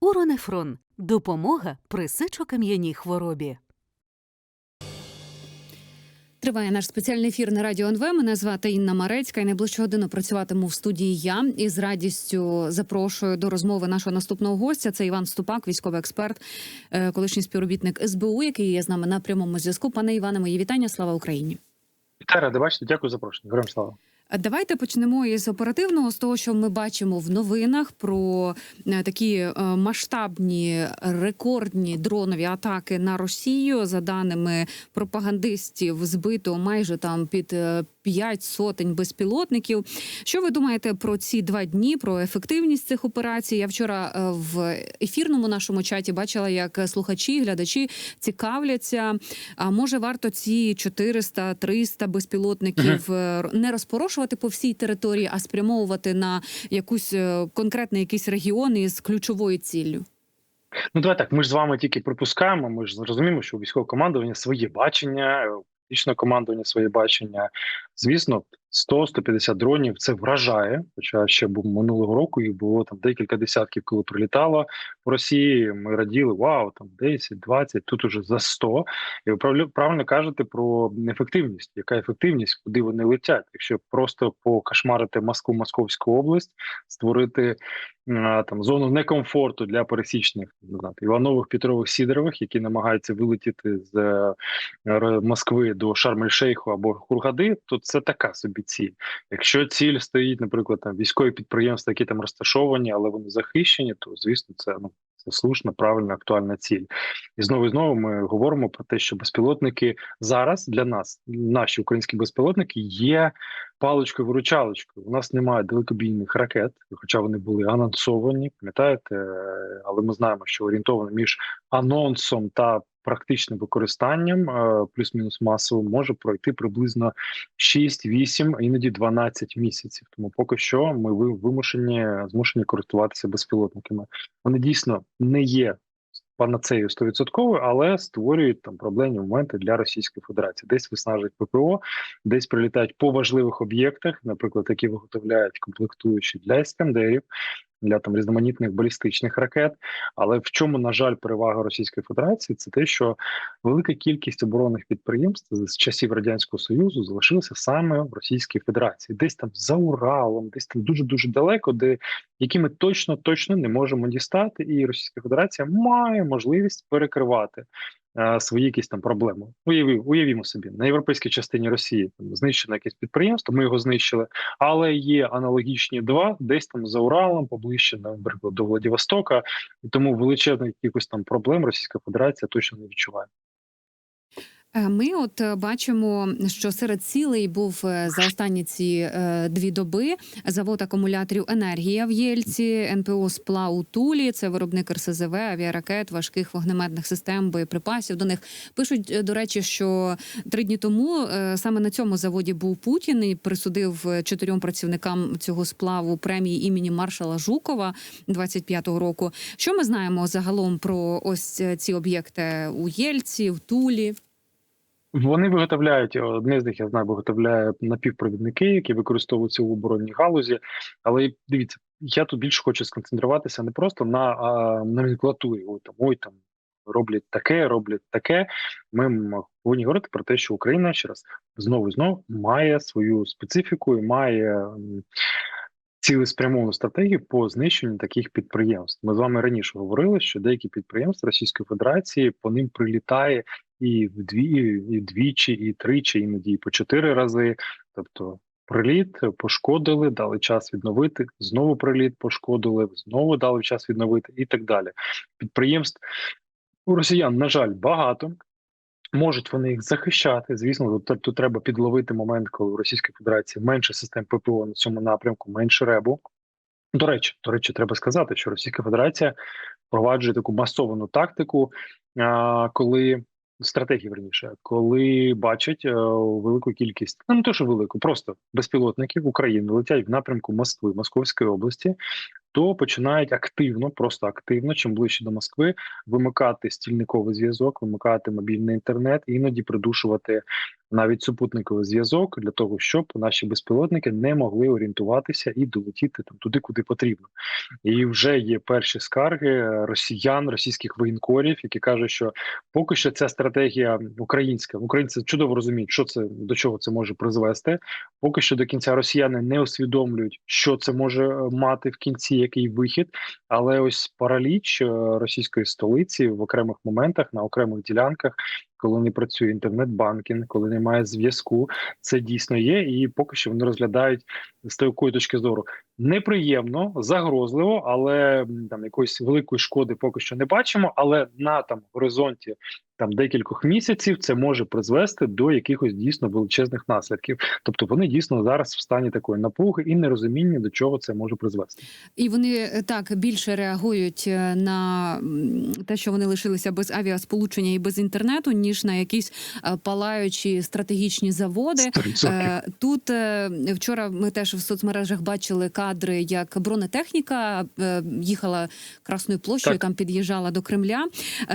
Уронефрон допомога при сечокам'яній хворобі. Триває наш спеціальний ефір на радіо НВ. Мене звати Інна Марецька. І найближчу годину працюватиму в студії я і з радістю запрошую до розмови нашого наступного гостя. Це Іван Ступак, військовий експерт, е, колишній співробітник СБУ, який є з нами на прямому зв'язку. Пане Іване, мої вітання. Слава Україні. Вітаю, ради бачите, дякую за запрошення. Героям слава. Давайте почнемо із оперативного з того, що ми бачимо в новинах про е, такі е, масштабні рекордні дронові атаки на Росію. За даними пропагандистів, збито майже там під е, п'ять сотень безпілотників. Що ви думаєте про ці два дні? Про ефективність цих операцій? Я вчора е, в ефірному нашому чаті бачила, як слухачі, глядачі цікавляться. А може варто ці 400-300 безпілотників е, не розпорошувати по всій території, а спрямовувати на якусь е, конкретний якийсь регіон із ключовою ціллю? Ну давай так. Ми ж з вами тільки припускаємо. Ми ж розуміємо, що у військового командування своє бачення, е, командування своє бачення. Звісно, 100-150 дронів це вражає. Хоча ще був минулого року їх було там декілька десятків, коли прилітало по Росії. Ми раділи вау, там 10, 20, тут уже за 100. І ви правильно- кажете про ефективність. Яка ефективність, куди вони летять? Якщо просто покошмарити Москву, Московську область, створити там зону некомфорту для пересічних не знаю, Іванових, Петрових, Сідорових, які намагаються вилетіти з е, Москви до Шарм-ель-Шейху або Хургади, то це така собі ціль. Якщо ціль стоїть, наприклад, там військові підприємства, які там розташовані, але вони захищені, то звісно, це ну слушна, правильна, актуальна ціль. І знову і знову ми говоримо про те, що безпілотники зараз для нас, наші українські безпілотники, є паличкою виручалочкою. У нас немає далекобійних ракет, хоча вони були анонсовані, пам'ятаєте, але ми знаємо, що орієнтовано між анонсом та практичним використанням, е, плюс-мінус масово, може пройти приблизно 6-8, іноді 12 місяців. Тому поки що ми вимушені змушені користуватися безпілотниками. Вони дійсно не є панацею 100%, але створюють там проблемні моменти для Російської Федерації. Десь виснажують ППО, десь прилітають по важливих об'єктах, наприклад, які виготовляють комплектуючі для іскандерів, для там різноманітних балістичних ракет. Але в чому, на жаль, перевага Російської Федерації, це те, що велика кількість оборонних підприємств з часів радянського союзу залишилася саме в Російській Федерації, десь там за Уралом, десь там дуже дуже далеко, де які ми точно точно не можемо дістати, і Російська Федерація має можливість перекривати свої якісь там проблеми. Уяві, уявімо собі, на європейській частині Росії там знищено якесь підприємство, ми його знищили, але є аналогічні два десь там за Уралом, поближче, наприклад, до Владивостока, і тому величезних якихось там проблем Російська Федерація точно не відчуває. Е, Ми от е, бачимо, що серед цілей був е, за останні ці дві доби завод акумуляторів енергія в Єльці, НПО «Спла» у Тулі. Це виробник РСЗВ, авіаракет, важких вогнеметних систем, боєприпасів. До них пишуть до речі, що три дні тому саме на цьому заводі був Путін і присудив чотирьом працівникам цього сплаву премії імені маршала Жукова 25-го року. Що ми знаємо загалом про ось ці об'єкти у Єльці, в Тулі? Вони виготовляють одне з них, я знаю, виготовляє напівпровідники, які використовуються в оборонній галузі. Але дивіться, я тут більше хочу сконцентруватися не просто на номенклатурі. Ой, там ой, там роблять таке, роблять таке. Ми повинні говорити про те, що Україна ще раз знову і знову має свою специфіку і має. Цілеспрямовану стратегію по знищенню таких підприємств. Ми з вами раніше говорили, що деякі підприємства Російської Федерації по ним прилітає і вдві, і двічі, і тричі, іноді і по чотири рази. Тобто приліт пошкодили, дали час відновити, знову приліт пошкодили, знову дали час відновити і так далі. Підприємств у росіян, на жаль, багато. Можуть вони їх захищати. Звісно, тут, треба підловити момент, коли у Російській Федерації менше систем ППО на цьому напрямку, менше ребу. До речі, до речі, треба сказати, що Російська Федерація впроваджує таку масовану тактику, коли стратегії верніше, коли бачать е, велику кількість, ну не то, що велику, просто безпілотників України летять в напрямку Москви, Московської області, то починають активно, просто активно, чим ближче до Москви, вимикати стільниковий зв'язок, вимикати мобільний інтернет, іноді придушувати навіть супутниковий зв'язок для того, щоб наші безпілотники не могли орієнтуватися і долетіти там туди, куди потрібно. І вже є перші скарги росіян, російських воєнкорів, які кажуть, що поки що ця стратегія українська, українці чудово розуміють, що це до чого це може призвести. Поки що до кінця росіяни не усвідомлюють, що це може е, мати в кінці, який вихід. Але ось параліч е, російської столиці в окремих моментах на окремих ділянках, коли не працює інтернет-банкінг, коли немає зв'язку, це дійсно є. І поки що вони розглядають з такої точки зору неприємно, загрозливо, але там якоїсь великої шкоди поки що не бачимо. Але на там горизонті там декількох місяців це може призвести до якихось дійсно величезних наслідків. Тобто вони дійсно зараз в стані такої напруги і нерозуміння до чого це може призвести. І вони е, так більше реагують е, на те, що вони лишилися без авіасполучення і без інтернету, ніж на якісь е, палаючі стратегічні заводи. 100%. Е, Тут вчора ми теж в соцмережах бачили кадри, як бронетехніка їхала Красною площею, Так. там під'їжджала до Кремля.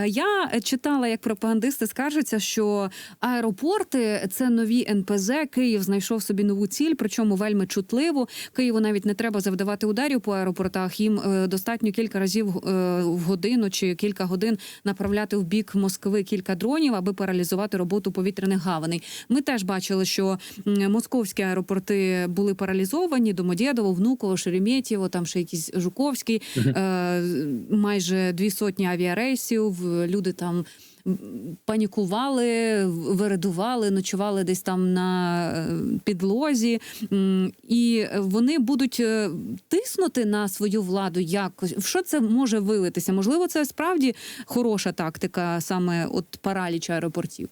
Я читала, як пропагандисти скаржаться, що аеропорти це нові НПЗ. Київ знайшов собі нову ціль, причому вельми чутливу. Києву навіть не треба завдавати ударів по аеропортах. Їм е, достатньо кілька разів е, в годину чи кілька годин направляти в бік Москви кілька дронів, аби паралізувати роботу повітряних гаваней. Ми теж бачили, що московські аеропорти були паралізовані. Домодєдово, Внуково, Шереметьєво, там ще якісь Жуковський, е, майже дві сотні авіарейсів. Люди там. Панікували, вирадували, ночували десь там на е, підлозі, і вони будуть е, тиснути на свою владу. Якось в що це може вилитися? Можливо, це справді хороша тактика, саме от параліч аеропортів.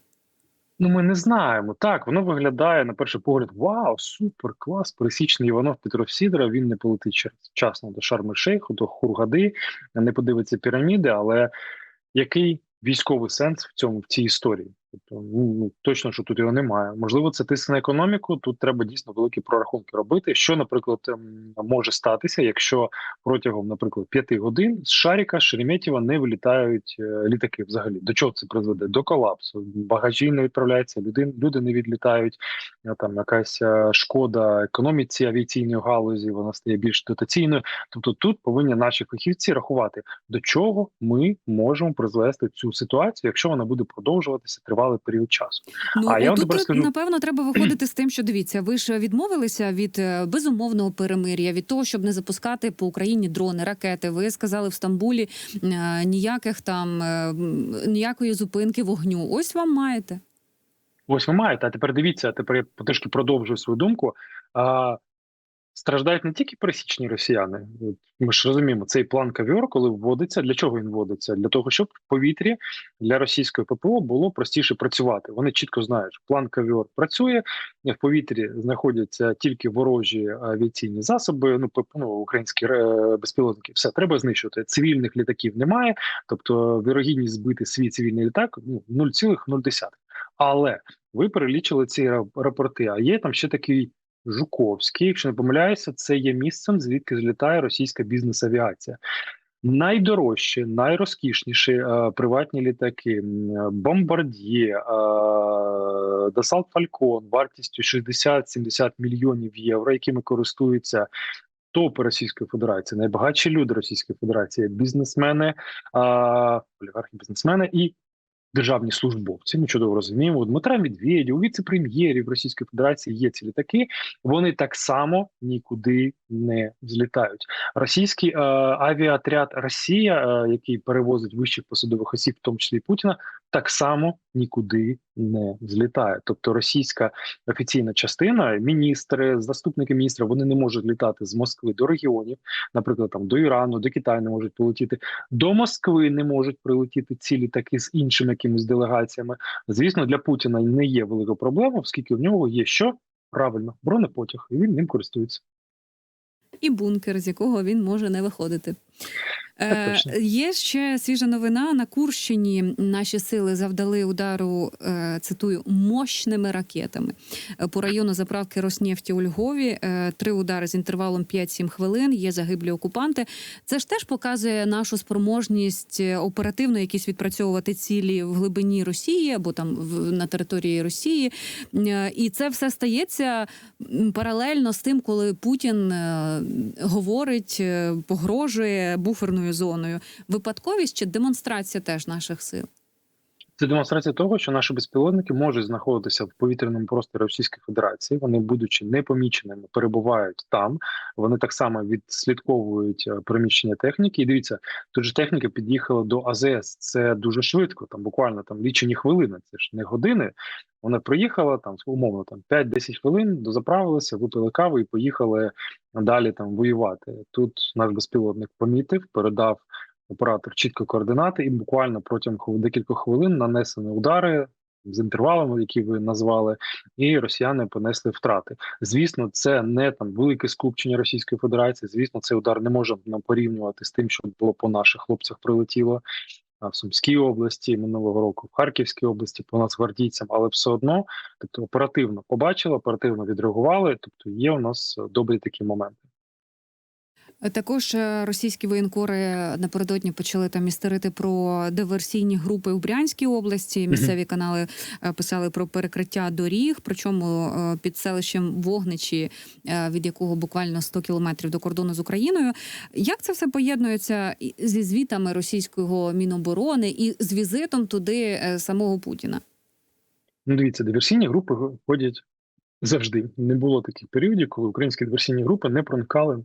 Ну, ми не знаємо. Так, воно виглядає на перший погляд: вау, супер, клас, пересічний Іванов Петров Сідора. Він не полетить вчасно до Шарм-Шейху, до Хургади, не подивиться піраміди. Але який військовий сенс в цьому в цій історії? Тобто, ну ну, точно, що тут його немає. Можливо, це тиск на економіку. Тут треба дійсно великі прорахунки робити. Що, наприклад, ем, може статися, якщо протягом, наприклад, п'яти годин з Шаріка, з Шереметьєва не вилітають е, літаки. Взагалі до чого це призведе? До колапсу. Багажі не відправляються, люди, люди не відлітають. е, Там якась е, шкода економіці авіаційної галузі, вона стає більш дотаційною. Тобто, тут повинні наші фахівці рахувати, до чого ми можемо призвести цю ситуацію, якщо вона буде продовжуватися тривалий період часу. Ну А я вам тут тепер скажу- напевно треба виходити з тим, що дивіться, ви ж відмовилися від е, безумовного перемир'я, від того, щоб не запускати по Україні дрони, ракети. Ви сказали в Стамбулі е, ніяких там е, ніякої зупинки вогню. Ось вам маєте. Ось ви маєте. А тепер дивіться, тепер я трішки продовжую свою думку. А, страждають не тільки пересічні росіяни. Ми ж розуміємо, цей план кавіор, коли вводиться, для чого він вводиться? Для того, щоб в повітрі для російської ППО було простіше працювати. Вони чітко знають, що план кавіор працює в повітрі. Знаходяться тільки ворожі авіаційні засоби. Ну ну, українські е, безпілотники. Все треба знищувати. Цивільних літаків немає. Тобто, вірогідність збити свій цивільний літак ну 0,0. Але ви перелічили ці аеропорти. А є там ще такий Жуковський, якщо не помиляюся, це є місцем, звідки злітає російська бізнес-авіація. Найдорожчі, найрозкішніші е, приватні літаки, Бомбард'є, е, Дасалт Фалькон вартістю 60-70 мільйонів євро, якими користуються топи Російської Федерації, найбагатші люди Російської Федерації, бізнесмени, е, олігархи, бізнесмени і державні службовці. Ми чудово розуміємо. У Дмитра Медведєва, у віце-прем'єрів Російської Федерації є ці літаки. Вони так само нікуди не злітають. Російський е, авіаотряд Росія, е, який перевозить вищих посадових осіб, в тому числі Путіна, так само нікуди не злітає. Тобто російська офіційна частина, міністри, заступники міністра, вони не можуть літати з Москви до регіонів, наприклад, там до Ірану, до Китаю не можуть полетіти. До Москви не можуть прилетіти ці літаки з іншими якимись делегаціями. Звісно, для Путіна не є велика проблема, оскільки в нього є що правильно бронепотяг, і він ним користується. І бункер, з якого він може не виходити. Е. Є ще свіжа новина. На Курщині наші сили завдали удару, е, цитую, мощними ракетами Е, по району заправки Роснефті у Львові. Три удари з інтервалом 5-7 хвилин. Є загиблі окупанти. Це ж теж показує нашу спроможність оперативно якісь відпрацьовувати цілі в глибині Росії або там на території Росії. І це все стається паралельно з тим, коли Путін говорить, погрожує буферною зоною. Випадковість чи демонстрація теж наших сил? Це демонстрація того, що наші безпілотники можуть знаходитися в повітряному просторі Російської Федерації. Вони, будучи непоміченими, перебувають там. Вони так само відслідковують е, переміщення техніки. І дивіться, тут же техніка під'їхала до АЗС. Це дуже швидко. Там буквально там лічені хвилини. Це ж не години. Вона приїхала там умовно там 5-10 хвилин, дозаправилися, випили каву і поїхали далі там воювати. Тут наш безпілотник помітив, передав оператор чітко координати, і буквально протягом декількох хвилин нанесені удари з інтервалами, які ви назвали, і росіяни понесли втрати. Звісно, це не там велике скупчення Російської Федерації. Звісно, цей удар не може нам порівнювати з тим, що було по наших хлопцях прилетіло. В Сумській області минулого року, в Харківській області по нацгвардійцям, але все одно, тобто оперативно побачили, оперативно відреагували. Тобто є у нас добрі такі моменти. Також е, російські воєнкори напередодні почали там істерити про диверсійні групи у Брянській області. Місцеві канали е, писали про перекриття доріг, причому е, під селищем Вогничі, від якого буквально 100 кілометрів до кордону з Україною. Як це все поєднується зі звітами російського міноборони і з візитом туди самого Путіна? Ну, дивіться, диверсійні групи ходять завжди. Не було таких періодів, коли українські диверсійні групи не проникали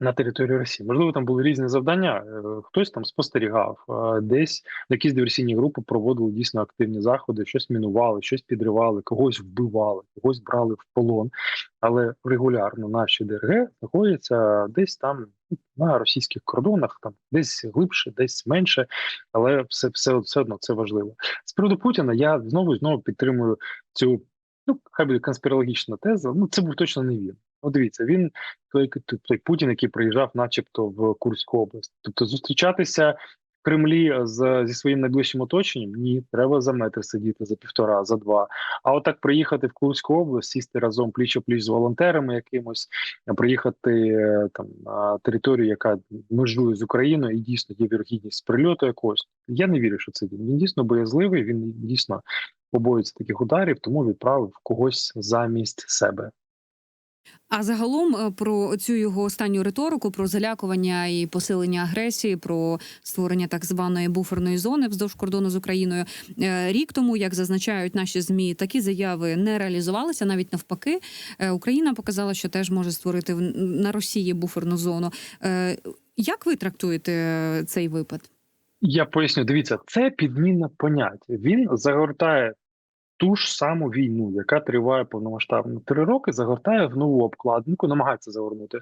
на територію Росії. Можливо, там були різні завдання. е, Хтось там спостерігав, десь якісь диверсійні групи проводили дійсно активні заходи, щось мінували, щось підривали, когось вбивали, когось брали в полон. Але регулярно наші ДРГ знаходяться десь там на російських кордонах, там десь глибше, десь менше, але все, все, все одно це важливо. З приводу Путіна я знову знову підтримую цю. Ну, хай буде конспірологічна теза. Ну, це був точно не він. От дивіться, він той, той, той Путін, який приїжджав, начебто, в Курську область. Тобто зустрічатися в Кремлі з, зі своїм найближчим оточенням ні, треба за метр сидіти, за півтора, за два. А отак приїхати в Курську область, сісти разом пліч о пліч з волонтерами якимось, приїхати е, там на територію, яка межує з Україною, і дійсно є вірогідність прильоту якогось. Я не вірю, що це він. Він дійсно боязливий, він дійсно побоюється таких ударів, тому відправив когось замість себе. А загалом е, про цю його останню риторику, про залякування і посилення агресії, про створення так званої буферної зони вздовж кордону з Україною. Е, Рік тому, як зазначають наші змі, такі заяви не реалізувалися. Навіть навпаки, Е, Україна показала, що теж може створити на Росії буферну зону. Як ви трактуєте цей випад? Я поясню, дивіться, це підмінна поняття. Він загортає ту ж саму війну, яка триває повномасштабно три роки, загортає в нову обкладинку, намагається загорнути.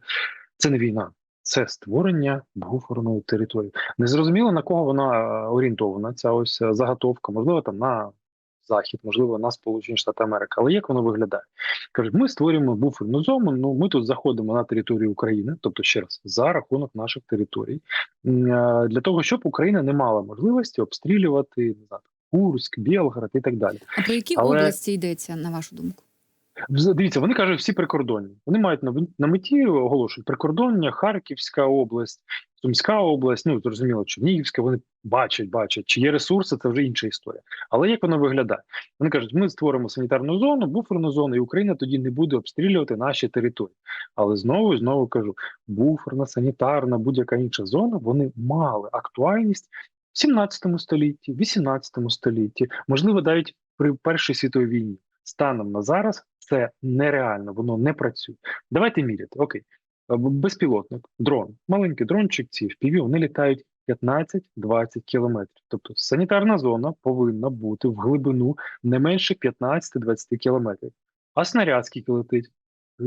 Це не війна, це створення буферної території. Незрозуміло на кого вона е, орієнтована. Ця ось е, заготовка, можливо, там на захід, можливо, на Сполучені Штати Америки. Але як воно виглядає? Кажуть, ми створюємо буферну зону. Ну ми тут заходимо на територію України, тобто ще раз за рахунок наших територій, е, для того, щоб Україна не мала можливості обстрілювати не знаю, Курськ, Білгород і так далі. А про які Але- області йдеться на вашу думку? Дивіться, вони кажуть, всі прикордонні. Вони мають на, на меті оголошують прикордоння, Харківська область, Сумська область. Ну зрозуміло, Чернігівська. Вони бачать, бачать, чи є ресурси, це вже інша історія. Але як воно виглядає? Вони кажуть, ми створимо санітарну зону, буферну зону, і Україна тоді не буде обстрілювати наші території. Але знову і знову кажу: буферна, санітарна, будь-яка інша зона, вони мали актуальність в 17 столітті, 18 столітті, можливо, навіть при Першій світовій війні. Станом на зараз це нереально, воно не працює. Давайте міряти. Окей, Е, безпілотник, дрон, маленький дрончик, ці впіві, вони літають 15-20 кілометрів. Тобто санітарна зона повинна бути в глибину не менше 15-20 кілометрів. А снаряд скільки летить?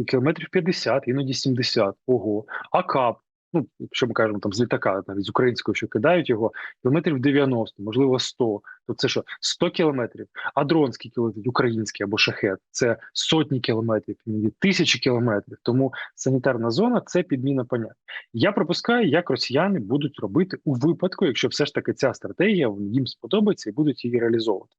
Кілометрів 50, іноді 70. Ого. А кап Ну, якщо ми кажемо там з літака, навіть з українського, що кидають його, кілометрів 90, можливо 100, то це що 100 кілометрів, а дрон скільки український або шахет, це сотні кілометрів, тисячі кілометрів. Тому санітарна зона це підміна понять. Я припускаю, як росіяни будуть робити у випадку, якщо все ж таки ця стратегія їм сподобається і будуть її реалізовувати.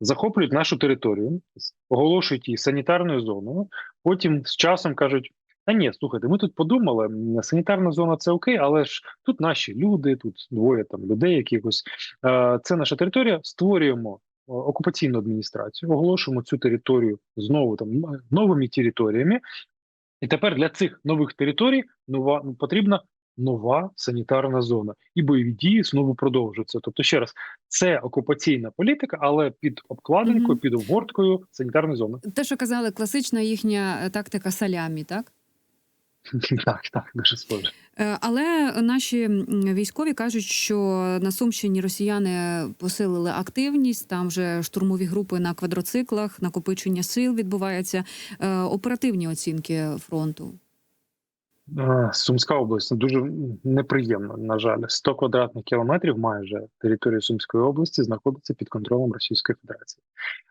Захоплюють нашу територію, оголошують її санітарною зоною. Потім з часом кажуть: та ні, слухайте, ми тут подумали, санітарна зона це окей, але ж тут наші люди, тут двоє там людей, якихось Е, це наша територія. Створюємо е, окупаційну адміністрацію, оголошуємо цю територію знову там новими територіями. І тепер для цих нових територій нова потрібна нова санітарна зона, і бойові дії знову продовжуються. Тобто, ще раз, це окупаційна політика, але під обкладинкою, Мгм. під обгорткою санітарної зони. Те, що казали, класична їхня е, тактика салямі, так? Так, так, дуже схоже. Е, Але наші військові кажуть, що на Сумщині росіяни посилили активність. Там вже штурмові групи на квадроциклах, накопичення сил відбувається. Е, Оперативні оцінки фронту. Е, Сумська область дуже неприємно. На жаль, 100 квадратних кілометрів майже території Сумської області знаходиться під контролем Російської Федерації,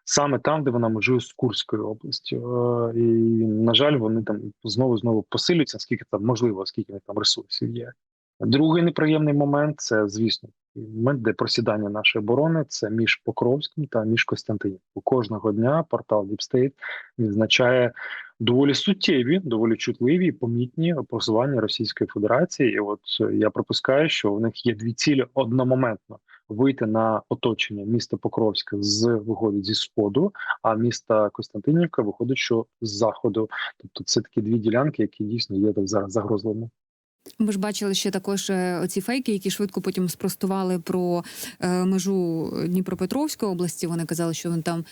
саме там, де вона межує з Курською областю. Е, І на жаль, вони там знову знову посилюються, скільки там можливо, скільки там ресурсів є. Другий неприємний момент це, звісно, момент, де просідання нашої оборони це між Покровським та між Костянтинівкою. Кожного дня портал Deep відзначає доволі суттєві, доволі чутливі і помітні просування Російської Федерації. І от е, я припускаю, що в них є дві цілі одномоментно вийти на оточення міста Покровська з виходить зі сходу, а міста Костянтинівка виходить, що з заходу. Тобто це такі дві ділянки, які дійсно є так зараз загрозливими. Ми ж бачили ще також е, оці фейки, які швидко потім спростували про е, межу Дніпропетровської області. Вони казали, що вони там,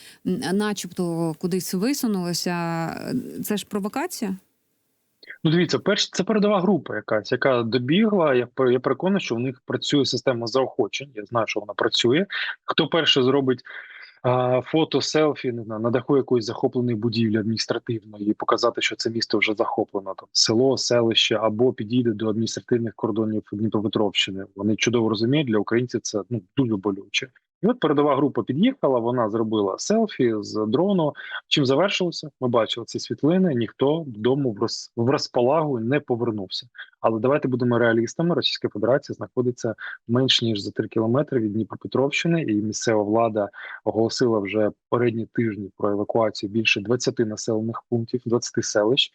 начебто, кудись висунулися. Це ж провокація? Ну, дивіться, перш це передова група, якась, яка добігла. Я я переконаний, що в них працює система заохочень. Я знаю, що вона працює. Хто перше зробить фото, селфі не на даху якоїсь захопленої будівлі адміністративної і показати, що це місто вже захоплено, там село, селище або підійде до адміністративних кордонів Дніпропетровщини. Вони чудово розуміють, для українців це ну дуже болюче. І от передова група під'їхала, вона зробила селфі з дрону. Чим завершилося? Ми бачили ці світлини. Ніхто додому в роз в розпалагу не повернувся. Але давайте будемо реалістами. Російська Федерація знаходиться менш ніж за 3 кілометри від Дніпропетровщини, і місцева влада оголосила вже передні тижні про евакуацію більше 20 населених пунктів, 20 селищ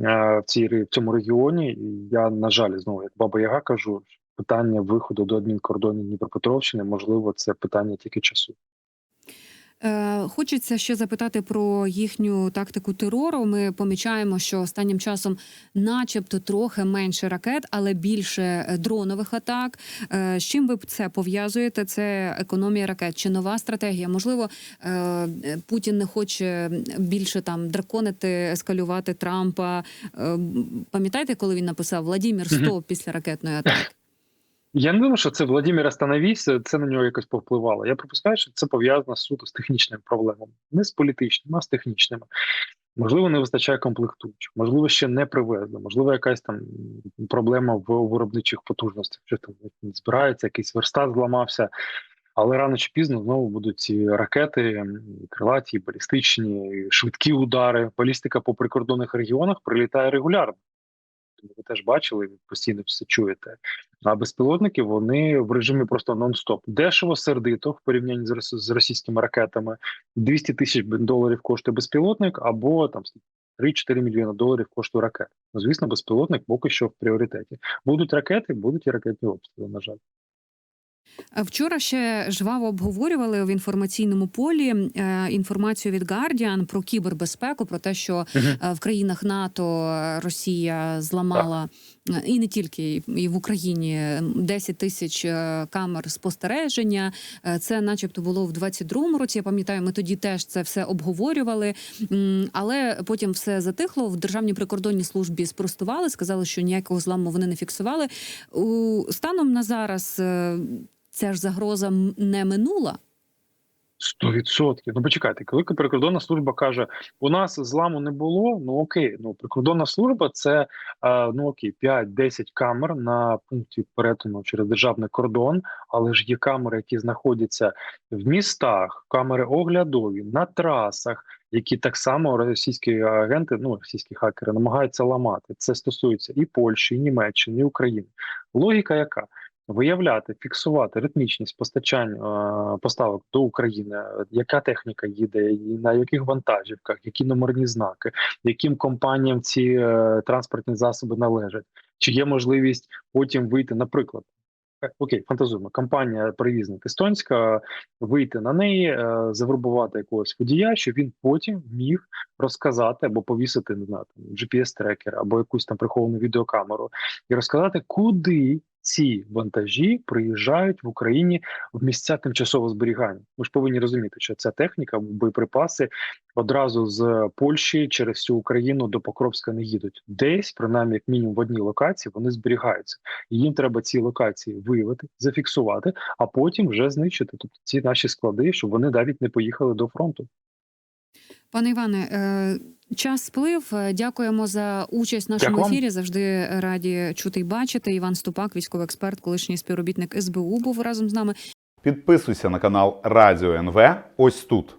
е, в цій в цьому регіоні. Я на жаль знову як баба Яга кажу. Питання виходу до адмінкордонів Дніпропетровщини, можливо, це питання тільки часу. Е, Хочеться ще запитати про їхню тактику терору. Ми помічаємо, що останнім часом, начебто, трохи менше ракет, але більше е, дронових атак. Е, З чим ви це пов'язуєте? Це економія ракет чи нова стратегія? Можливо, Путін не хоче більше там драконити, ескалювати Трампа. Пам'ятаєте, коли він написав Владімір Мгм. стоп після ракетної атаки? Я не думаю, що це Владимир Остановісь, це на нього якось повпливало. Я припускаю, що це пов'язано суто з технічними проблемами, не з політичними, а з технічними. Можливо, не вистачає комплектуючих, можливо, ще не привезли, можливо, якась там проблема в виробничих потужностях, що там збирається, якийсь верстат зламався. Але рано чи пізно знову будуть ці ракети, крилаті, балістичні, швидкі удари. Балістика по прикордонних регіонах прилітає регулярно. Ви теж бачили, ви постійно все чуєте. А безпілотники вони в режимі просто нон-стоп. Дешево, сердито в порівнянні з російськими ракетами. 200 тисяч доларів коштує безпілотник, або там 3-4 мільйони доларів коштує ракета. Ну, звісно, безпілотник поки що в пріоритеті. Будуть ракети, будуть і ракетні обстріли. На жаль. Вчора ще жваво обговорювали в інформаційному полі е, інформацію від Guardian про кібербезпеку, про те, що е, в країнах НАТО Росія зламала і не тільки і в Україні 10 тисяч е, камер спостереження. Е, Це, начебто, було в 22-му році. Я пам'ятаю, ми тоді теж це все обговорювали. Але потім все затихло. В державній прикордонній службі спростували, сказали, що ніякого зламу вони не фіксували. Станом на зараз. е, Ця ж загроза не минула. Сто відсотків. Ну почекайте, коли прикордонна служба каже, у нас зламу не було. Ну окей, ну прикордонна служба це е, ну окей, 5-10 камер на пункті перетину через державний кордон, але ж є камери, які знаходяться в містах, камери оглядові на трасах, які так само російські агенти, ну російські хакери, намагаються ламати. Це стосується і Польщі, і Німеччини, і України. Логіка яка? Виявляти, фіксувати ритмічність постачань е, поставок до України, яка техніка їде, і на яких вантажівках, які номерні знаки, яким компаніям ці е, транспортні засоби належать, чи є можливість потім вийти, наприклад. е, Окей, фантазуємо. Компанія перевізник естонська, вийти на неї, завербувати якогось водія, щоб він потім міг розказати або повісити не знаю, там, GPS-трекер або якусь там приховану відеокамеру, і розказати, куди ці вантажі приїжджають в Україні в місця тимчасового зберігання. Ми ж повинні розуміти, що ця техніка, боєприпаси одразу з Польщі через всю Україну до Покровська не їдуть. Десь, принаймні, як мінімум в одній локації, вони зберігаються. І їм треба ці локації виявити, зафіксувати, а потім вже знищити. Тобто ці наші склади, щоб вони навіть не поїхали до фронту. Пане Іване, е, час сплив. Е, Дякуємо за участь в нашому Дякую ефірі. Завжди раді чути і бачити. Іван Ступак, військовий експерт, колишній співробітник СБУ, був разом з нами. Підписуйся на канал Радіо НВ ось тут.